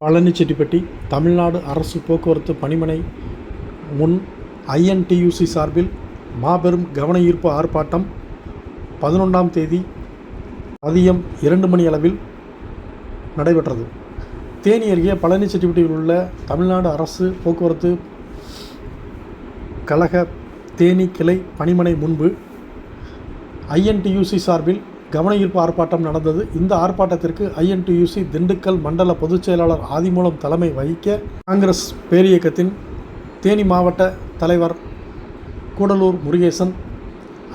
பழனிச்செட்டிப்பட்டி தமிழ்நாடு அரசு போக்குவரத்து பணிமனை முன் ஐஎன்டியூசி சார்பில் மாபெரும் கவனஈர்ப்பு ஆர்ப்பாட்டம் பதினொன்றாம் தேதி மதியம் இரண்டு மணி அளவில் நடைபெற்றது. தேனி அருகே பழனிச்செட்டிப்பட்டியில் உள்ள தமிழ்நாடு அரசு போக்குவரத்து கழக தேனி கிளை பணிமனை முன்பு ஐஎன்டியூசி சார்பில் கவனஈர்ப்பு ஆர்ப்பாட்டம் நடந்தது. இந்த ஆர்ப்பாட்டத்திற்கு ஐஎன்டியூசி திண்டுக்கல் மண்டல பொதுச் செயலாளர் ஆதிமூலம் தலைமை வகிக்க காங்கிரஸ் பேரியக்கத்தின் தேனி மாவட்ட தலைவர் கூடலூர் முருகேசன்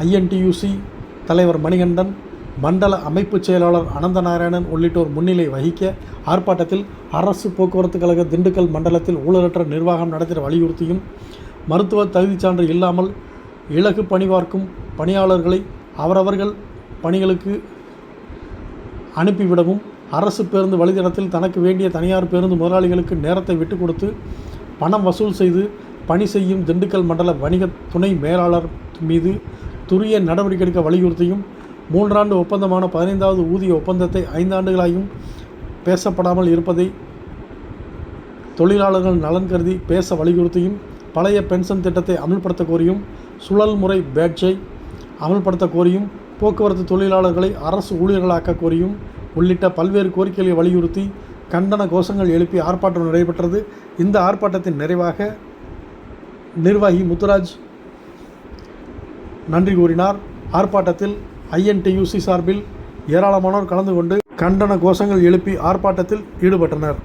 ஐஎன்டியூசி தலைவர் மணிகண்டன் மண்டல அமைப்புச் செயலாளர் அனந்தநாராயணன் உள்ளிட்டோர் முன்னிலை வகிக்க ஆர்ப்பாட்டத்தில் அரசு போக்குவரத்து கழக திண்டுக்கல் மண்டலத்தில் ஊழலற்ற நிர்வாகம் நடத்திட வலியுறுத்தியும் மருத்துவ தகுதிச் சான்று இல்லாமல் இலகு பணிபார்க்கும் பணியாளர்களை அவரவர்கள் பணிகளுக்கு அனுப்பிவிடவும் அரசு பேருந்து வழித்தடத்தில் தனக்கு வேண்டிய தனியார் பேருந்து முதலாளிகளுக்கு நேரத்தை விட்டு கொடுத்து பணம் வசூல் செய்து பணி செய்யும் திண்டுக்கல் மண்டல வணிக துணை மேலாளர் மீது துரிய நடவடிக்கை எடுக்க வலியுறுத்தியும் மூன்றாண்டு ஒப்பந்தமான பதினைந்தாவது ஊதிய ஒப்பந்தத்தை ஐந்தாண்டுகளாயும் பேசப்படாமல் இருப்பதை தொழிலாளர்கள் நலன் கருதி பேச வலியுறுத்தியும் பழைய பென்ஷன் திட்டத்தை அமல்படுத்த கோரியும் சுழல் முறை பேட்ஜை அமல்படுத்த கோரியும் போக்குவரத்து தொழிலாளர்களை அரசு ஊழியர்களாக்க கோரியும் உள்ளிட்ட பல்வேறு கோரிக்கைகளை வலியுறுத்தி கண்டன கோஷங்கள் எழுப்பி ஆர்ப்பாட்டம் நடைபெற்றது. இந்த ஆர்ப்பாட்டத்தின் நிறைவாக நிர்வாகி முத்துராஜ் நன்றி கூறினார். ஆர்ப்பாட்டத்தில் ஐஎன்டியூசி சார்பில் ஏராளமானோர் கலந்து கொண்டு கண்டன கோஷங்கள் எழுப்பி ஆர்ப்பாட்டத்தில் ஈடுபட்டனர்.